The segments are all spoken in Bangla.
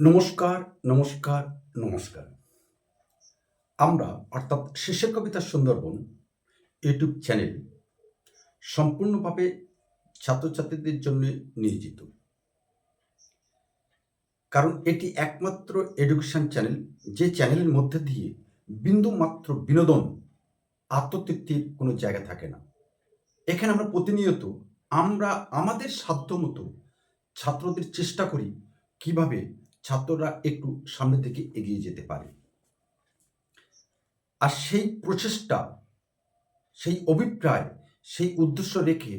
নমস্কার নমস্কার নমস্কার। আমরা, অর্থাৎ শেষের কবিতা সুন্দরবন, ইউটিউব চ্যানেল, সম্পূর্ণভাবে ছাত্রছাত্রীদের জন্য নিয়োজিত। কারণ এটি একমাত্র এডুকেশন চ্যানেল যে চ্যানেলের মধ্যে দিয়ে বিন্দু মাত্র বিনোদন, আত্মতৃপ্তির কোনো জায়গা থাকে না। এখানে আমরা প্রতিনিয়ত, আমরা আমাদের সাধ্যমতো ছাত্রদের চেষ্টা করি কীভাবে ছাত্ররা একটু সামনের দিকে এগিয়ে যেতে পারে। আর সেই প্রচেষ্টা, সেই অভিপ্রায়, সেই উদ্দেশ্য রেখে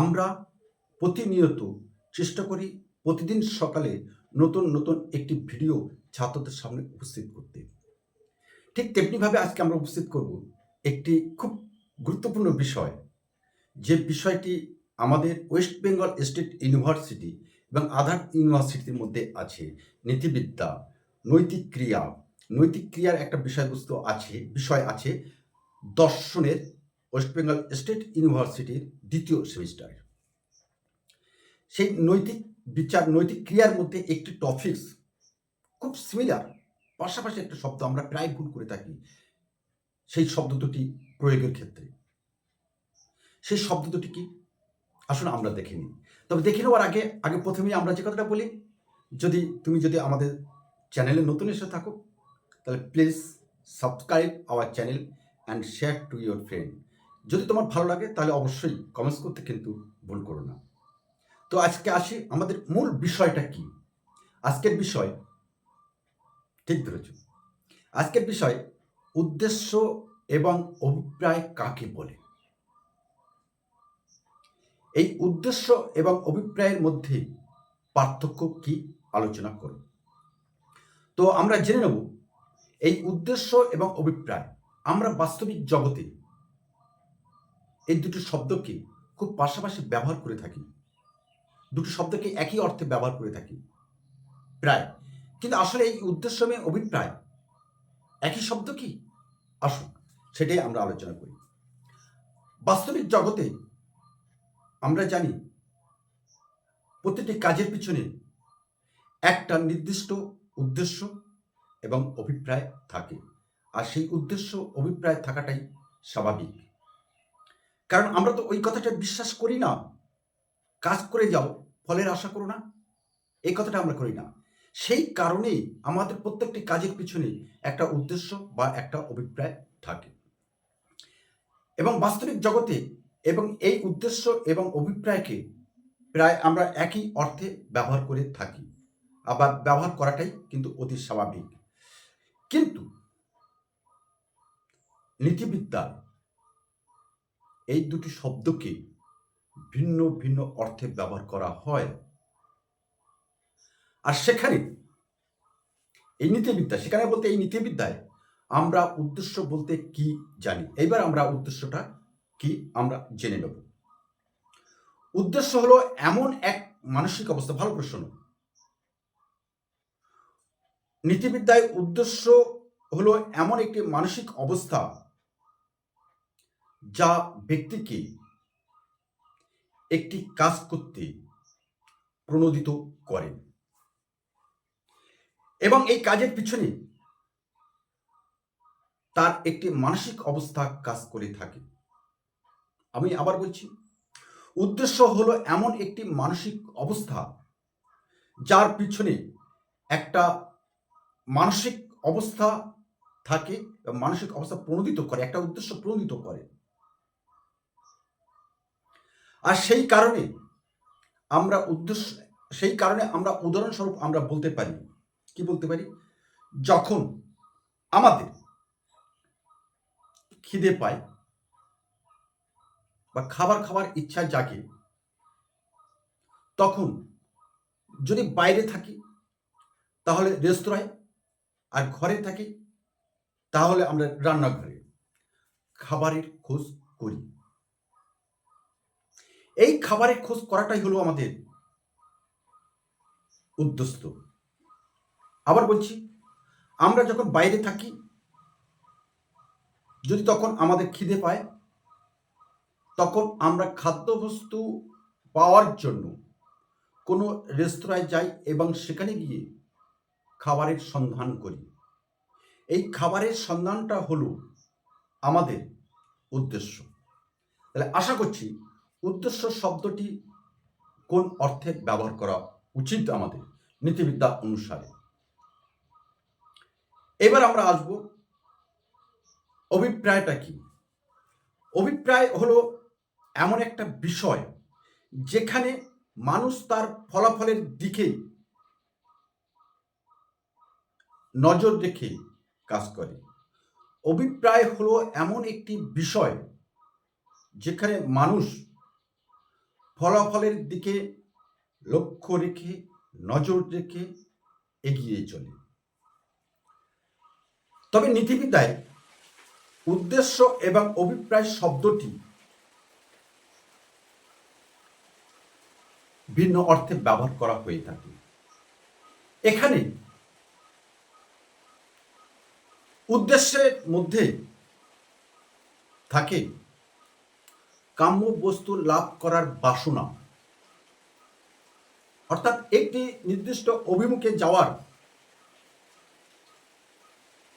আমরা প্রতিনিয়ত চেষ্টা করি প্রতিদিন সকালে নতুন নতুন একটি ভিডিও ছাত্রদের সামনে উপস্থিত করতে। ঠিক তেমনিভাবে আজকে আমরা উপস্থিত করব একটি খুব গুরুত্বপূর্ণ বিষয়, যে বিষয়টি আমাদের ওয়েস্ট বেঙ্গল স্টেট ইউনিভার্সিটি এবং আধার ইউনিভার্সিটির মধ্যে আছে নীতিবিদ্যা, নৈতিক ক্রিয়া। নৈতিক ক্রিয়ার একটা বিষয়বস্তু আছে, বিষয় আছে দর্শনের ওয়েস্ট বেঙ্গল স্টেট ইউনিভার্সিটির দ্বিতীয় সেমিস্টার। সেই নৈতিক বিচার, নৈতিক ক্রিয়ার মধ্যে একটি টপিকস খুব সিমিলার পাশাপাশি একটা শব্দ আমরা প্রায় ভুল করে থাকি। সেই শব্দ দুটি প্রয়োগের ক্ষেত্রে। সেই শব্দ দুটি কি? আসলে আমরা দেখে নিই। তবে দেখে নেওয়ার আগে আগে প্রথমেই আমরা যে কথাটা বলি, যদি তুমি যদি আমাদের চ্যানেলে নতুন এসে থাকো, তাহলে please subscribe our channel and share to your friend যদি তোমার ভালো লাগে, তাহলে অবশ্যই কমেন্টস করতে কিন্তু ভুল করো না। তো আজকে আসি, আমাদের মূল বিষয়টা কি? আজকের বিষয়, ঠিক ধরেছ। আজকের বিষয়, উদ্দেশ্য এবং অভিপ্রায় কাকে বলে? এই উদ্দেশ্য এবং অভিপ্রায়ের মধ্যে পার্থক্য কি আলোচনা করব তো আমরা জেনে নেব, এই উদ্দেশ্য এবং অভিপ্রায় আমরা বাস্তবিক জগতে এই দুটি শব্দকে খুব পাশাপাশি ব্যবহার করে থাকি। দুটি শব্দকে একই অর্থে ব্যবহার করে থাকি, প্রায়। কিন্তু আসলে এই উদ্দেশ্য এবং অভিপ্রায় একই শব্দ কি? আসুন সেটাই আমরা আলোচনা করি। বাস্তবিক জগতে আমরা জানি প্রতিটি কাজের পিছনে একটা নির্দিষ্ট উদ্দেশ্য এবং অভিপ্রায় থাকে। আর সেই উদ্দেশ্য, অভিপ্রায় থাকাটাই স্বাভাবিক। কারণ আমরা তো ওই কথাটা বিশ্বাস করি না, কাজ করে যাও, ফলের আশা করো না। এই কথাটা আমরা করি না। সেই কারণেই আমাদের প্রত্যেকটি কাজের পিছনে একটা উদ্দেশ্য বা একটা অভিপ্রায় থাকে। এবং বাস্তবিক জগতে এবং এই উদ্দেশ্য এবং অভিপ্রায়কে প্রায় আমরা একই অর্থে ব্যবহার করে থাকি। আবার ব্যবহার করাটাই কিন্তু অতি স্বাভাবিক। কিন্তু নীতিবিদ্যা এই দুটি শব্দকে ভিন্ন ভিন্ন অর্থে ব্যবহার করা হয়। আর সেখানে এই নীতিবিদ্যা, সেখানে বলতে এই নীতিবিদ্যায় আমরা উদ্দেশ্য বলতে কি জানি? এইবার আমরা উদ্দেশ্যটা কি আমরা জেনে নেব। উদ্দেশ্য হলো এমন এক মানসিক অবস্থা। ভালো প্রশ্ন নীতিবিদ্যায় উদ্দেশ্য হলো এমন একটি মানসিক অবস্থা যা ব্যক্তিকে একটি কাজ করতে প্রণোদিত করে এবং এই কাজের পিছনে তার একটি মানসিক অবস্থা কাজ করে থাকে। আমি আবার বলছি, উদ্দেশ্য হলো এমন একটি মানসিক অবস্থা যার পিছনে একটা মানসিক অবস্থা থাকে, মানসিক অবস্থা প্রণোদিত করে, একটা উদ্দেশ্য প্রণোদিত করে। আর সেই কারণে আমরা উদ্দেশ্য, সেই কারণে আমরা উদাহরণস্বরূপ আমরা বলতে পারি, কি বলতে পারি? যখন আমাদের খিদে পায় বা খাবার খাবার ইচ্ছা জাগে, তখন যদি বাইরে থাকি, তাহলে রেস্তোরাঁয় আর ঘরে থাকি, তাহলে আমরা রান্নাঘরে খাবারের খোঁজ করি। এই খাবারের খোঁজ করাটাই হলো আমাদের উদ্দেশ্য। আবার বলছি, আমরা যখন বাইরে থাকি, যদি তখন আমাদের খিদে পায় তখন আমরা খাদ্যবস্তু পাওয়ার জন্য কোনো রেস্তোরাঁয় যাই এবং সেখানে গিয়ে খাবারের সন্ধান করি। এই খাবারের সন্ধানটা হলো আমাদের উদ্দেশ্য। তাহলে আশা করছি উদ্দেশ্য শব্দটি কোন অর্থে ব্যবহার করা উচিত আমাদের নীতিবিদ্যা অনুসারে। এবার আমরা আসব অভিপ্রায়টা কি? অভিপ্রায় হলো এমন একটা বিষয় যেখানে মানুষ তার ফলাফলের দিকে নজর রেখে কাজ করে। অভিপ্রায় হলো এমন একটি বিষয় যেখানে মানুষ ফলাফলের দিকে লক্ষ্য রেখে, নজর রেখে এগিয়ে চলে। তবে নীতিবিদ্যায় উদ্দেশ্য এবং অভিপ্রায় শব্দটি ভিন্ন অর্থে ব্যবহার করা হয়ে থাকে। এখানে উদ্দেশ্যের মধ্যে থাকে কাম্য বস্তু লাভ করার বাসনা। অর্থাৎ একটি নির্দিষ্ট অভিমুখে যাওয়ার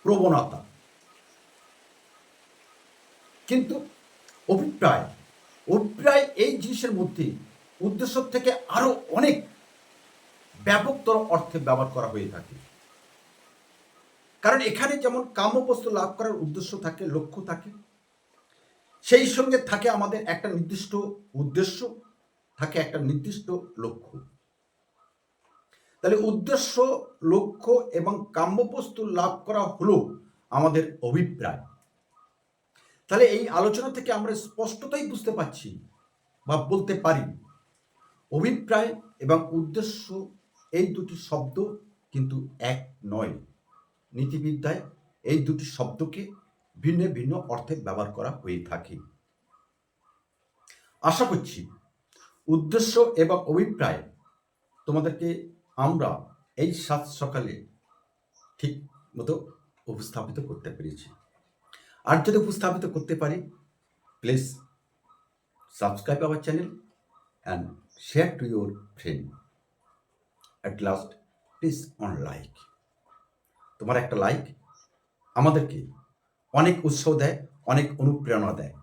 প্রবণতা। কিন্তু অভিপ্রায় অভিপ্রায় এই জিনিসের মধ্যে উদ্দেশ্য থেকে আরও অনেক ব্যাপকতর অর্থে ব্যবহার করা হয়ে থাকে। কারণ এখানে যেমন কাম্যবস্তু লাভ করার উদ্দেশ্য থাকে, লক্ষ্য থাকে, সেই সঙ্গে থাকে আমাদের একটা নির্দিষ্ট উদ্দেশ্য, থাকে একটা নির্দিষ্ট লক্ষ্য। তাহলে উদ্দেশ্য, লক্ষ্য এবং কাম্যবস্তু লাভ করা হলো আমাদের অভিপ্রায়। তাহলে এই আলোচনা থেকে আমরা স্পষ্টতাই বুঝতে পারছি বা বলতে পারি অভিপ্রায় এবং উদ্দেশ্য এই দুটি শব্দ কিন্তু এক নয়। নীতিবিদ্যায় এই দুটি শব্দকে ভিন্ন ভিন্ন অর্থে ব্যবহার করা হয়ে থাকে। আশা করছি উদ্দেশ্য এবং অভিপ্রায় তোমাদেরকে আমরা এই সাত সকালে ঠিক মতো উপস্থাপিত করতে পেরেছি। আর যদি উপস্থাপিত করতে পারি please subscribe our channel and share to your friend at last please on like তোমার একটা লাইক আমাদেরকে অনেক উৎসাহ দেয়, অনেক অনুপ্রেরণা দেয়।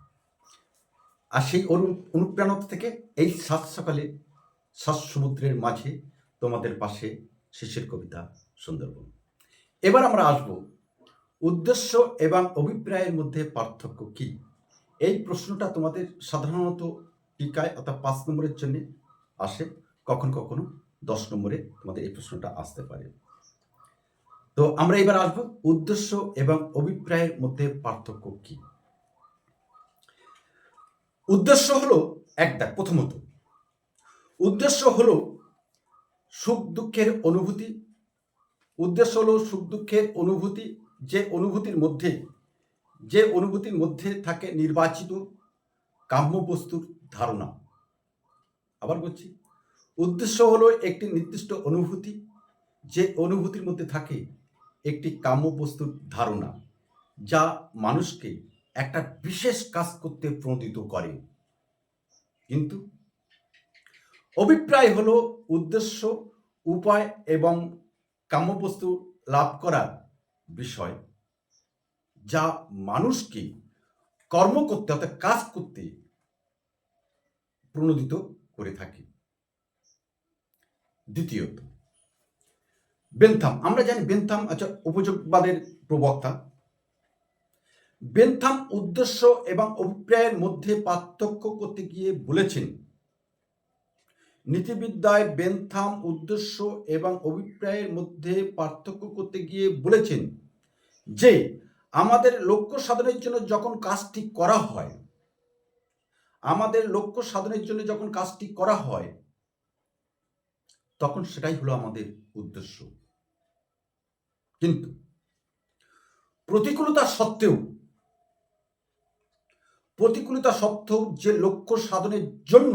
আর সেই অনু অনুপ্রেরণা থেকে এই সাত সকালে সাত সমুদ্রের মাঝে তোমাদের পাশে শিশির কবিতা সুন্দরবন। এবার আমরা আসব উদ্দেশ্য এবং অভিপ্রায়ের মধ্যে পার্থক্য কি? এই প্রশ্নটা তোমাদের সাধারণত টিকায় অর্থাৎ পাঁচ নম্বরের জন্য আসে, কখন কখনো দশ নম্বরে তোমাদের এই প্রশ্নটা আসতে পারে। তো আমরা এবার আসব উদ্দেশ্য এবং অভিপ্রায়ের মধ্যে পার্থক্য কি। উদ্দেশ্য হলো এক দেখ প্রথমত। উদ্দেশ্য হলো সুখ দুঃখের অনুভূতি। উদ্দেশ্য হলো সুখ দুঃখের অনুভূতি, যে অনুভূতির মধ্যে, যে অনুভূতির মধ্যে থাকে নির্বাচিত কাম্য বস্তুর ধারণা। আবার বলছি, উদ্দেশ্য হলো একটি নির্দিষ্ট অনুভূতি, যে অনুভূতির মধ্যে থাকে একটি কাম্য বস্তুর ধারণা, যা মানুষকে একটা বিশেষ কাজ করতে প্রণোদিত করে। কিন্তু অভিপ্রায় হলো উদ্দেশ্য, উপায় এবং কাম্যবস্তু লাভ করার বিষয়, যা মানুষকে কর্ম করতে অর্থাৎ কাজ করতে প্রণোদিত করে থাকে। দ্বিতীয়ত, বেন্থাম। আমরা জানি বেন্থাম আচ্ছা উপযোগবাদের প্রবক্তা। বেন্থাম উদ্দেশ্য এবং অভিপ্রায়ের মধ্যে পার্থক্য করতে গিয়ে বলেছেন, নীতিবিদ্যায় বেন্থাম উদ্দেশ্য এবং অভিপ্রায়ের মধ্যে পার্থক্য করতে গিয়ে বলেছেন যে, আমাদের লক্ষ্য সাধনের জন্য যখন কাজটি করা হয় আমাদের লক্ষ্য সাধনের জন্য যখন কাজটি করা হয়, তখন সেটাই হলো আমাদের উদ্দেশ্য। কিন্তু প্রতিকূলতা সত্ত্বেও প্রতিকূলতা সত্ত্বেও যে লক্ষ্য সাধনের জন্য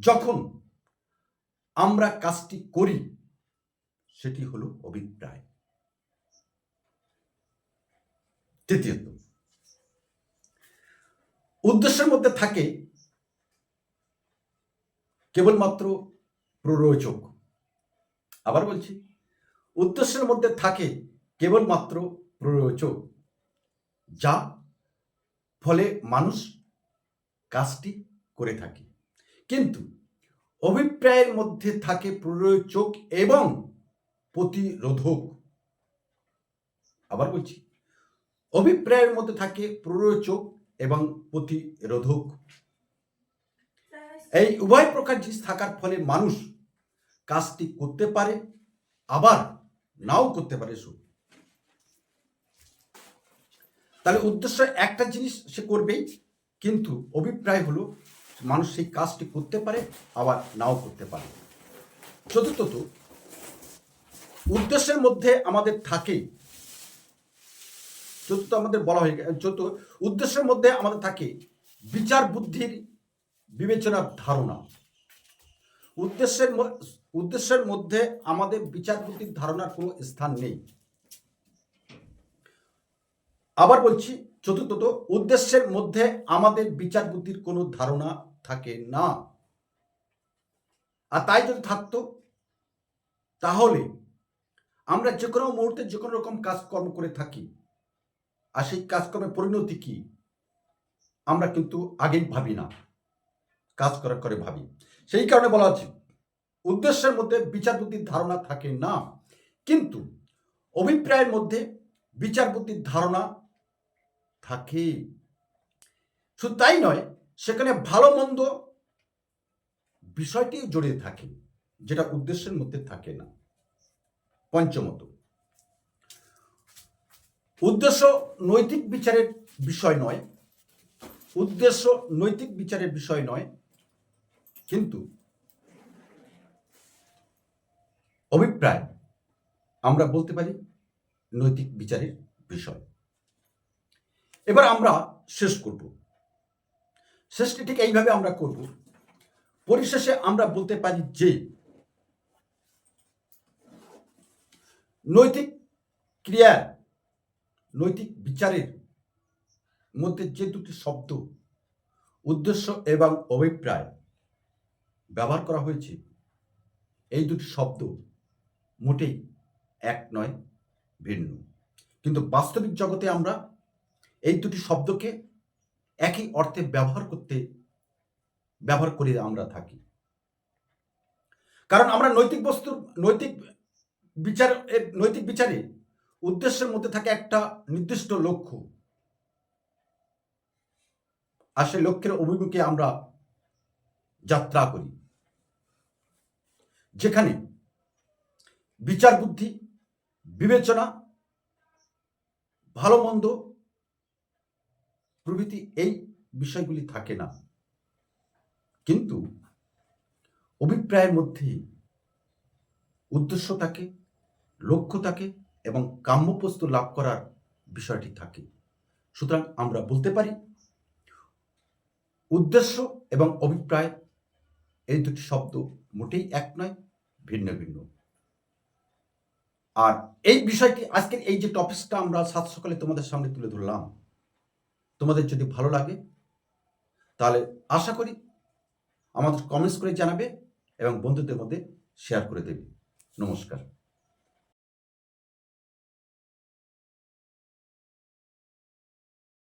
যখন আমরা কাজটি করি, সেটি হলো অভিপ্রায়। তৃতীয়ত উদ্দেশ্যের মধ্যে থাকে কেবলমাত্র প্ররোচক। আবার বলছি, উদ্দেশ্যের মধ্যে থাকে কেবলমাত্র প্রয়োজক যা ফলে মানুষ কাজটি করে থাকে। কিন্তু অভিপ্রায়ের মধ্যে থাকে প্রয়োজক এবং প্রতিরোধক। আবার বলছি, অভিপ্রায়ের মধ্যে থাকে প্ররোচক এবং প্রতিরোধক। এই উভয় প্রকার জিনিস থাকার ফলে মানুষ কাজটি করতে পারে, আবার নাও করতে পারে সু তাহলে উদ্দেশ্য একটা জিনিস সে করবেই, কিন্তু অভিপ্রায় হলো মানুষ সেই কাজটি করতে পারে, আবার নাও করতে পারে। চতুর্থত, উদ্দেশ্যের মধ্যে আমাদের থাকে চতুর্থ আমাদের বলা হয়ে চতুর্থ উদ্দেশ্যের মধ্যে আমাদের থাকে বিচার বুদ্ধির বিবেচনার ধারণা। উদ্দেশ্যের উদ্দেশ্যের মধ্যে আমাদের বিচার বুদ্ধির ধারণার কোনো স্থান নেই। আবার বলছি, চতুর্থত উদ্দেশ্যের মধ্যে আমাদের বিচার বুদ্ধির কোনো ধারণা থাকে না। আর তাই যদি থাকতো, তাহলে আমরা যে কোনো মুহূর্তে যে কোনো রকম কাজকর্ম করে থাকি। আর সেই কাজকর্মের পরিণতি কি? আমরা কিন্তু আগেই ভাবি না। কাজ করার করে ভাবি। সেই কারণে বলা হচ্ছে উদ্দেশ্যের মধ্যে বিচার বুদ্ধির ধারণা থাকে না। কিন্তু অভিপ্রায়ের মধ্যে বিচার বুদ্ধির ধারণা থাকে। শুধু তাই নয়, সেখানে ভালো মন্দ বিষয়টি জড়িয়ে থাকে, যেটা উদ্দেশ্যের মধ্যে থাকে না। পঞ্চমত উদ্দেশ্য নৈতিক বিচারের বিষয় নয়। উদ্দেশ্য নৈতিক বিচারের বিষয় নয়। কিন্তু অভিপ্রায় আমরা বলতে পারি নৈতিক বিচারের বিষয়। এবার আমরা শেষ করব। শেষটি ঠিক এইভাবে আমরা করব। পরিশেষে আমরা বলতে পারি যে নৈতিক ক্রিয়ার নৈতিক বিচারের মধ্যে যে দুটি শব্দ, উদ্দেশ্য এবং অভিপ্রায় ব্যবহার করা হয়েছে, এই দুটি শব্দ মোটেই এক নয়, ভিন্ন। কিন্তু বাস্তবিক জগতে আমরা এই দুটি শব্দকে একই অর্থে ব্যবহার করতে, ব্যবহার করে আমরা থাকি। কারণ আমরা নৈতিক বস্তুর, নৈতিক বিচার নৈতিক বিচারে উদ্দেশ্যের মধ্যে থাকে একটা নির্দিষ্ট লক্ষ্য। আর সেই লক্ষ্যের অভিমুখে আমরা যাত্রা করি। যেখানে বিচার বুদ্ধি, বিবেচনা, ভালো মন্দ প্রভৃতি এই বিষয়গুলি থাকে না। কিন্তু অভিপ্রায়ের মধ্যে উদ্দেশ্য থাকে, লক্ষ্য থাকে এবং কাম্যবস্তু লাভ করার বিষয়টি থাকে। সুতরাং আমরা বলতে পারি, উদ্দেশ্য এবং অভিপ্রায় এই দুটি শব্দ মোটেই এক নয়, ভিন্ন ভিন্ন। আর এই বিষয়টি আজকের এই যে টপিকসটা আমরা সাত সকালে তোমাদের সামনে তুলে ধরলাম, তোমাদের যদি ভালো লাগে, তাহলে আশা করি আমাদের কমেন্টস করে জানাবে এবং বন্ধুদের মধ্যে শেয়ার করে দেবে। নমস্কার।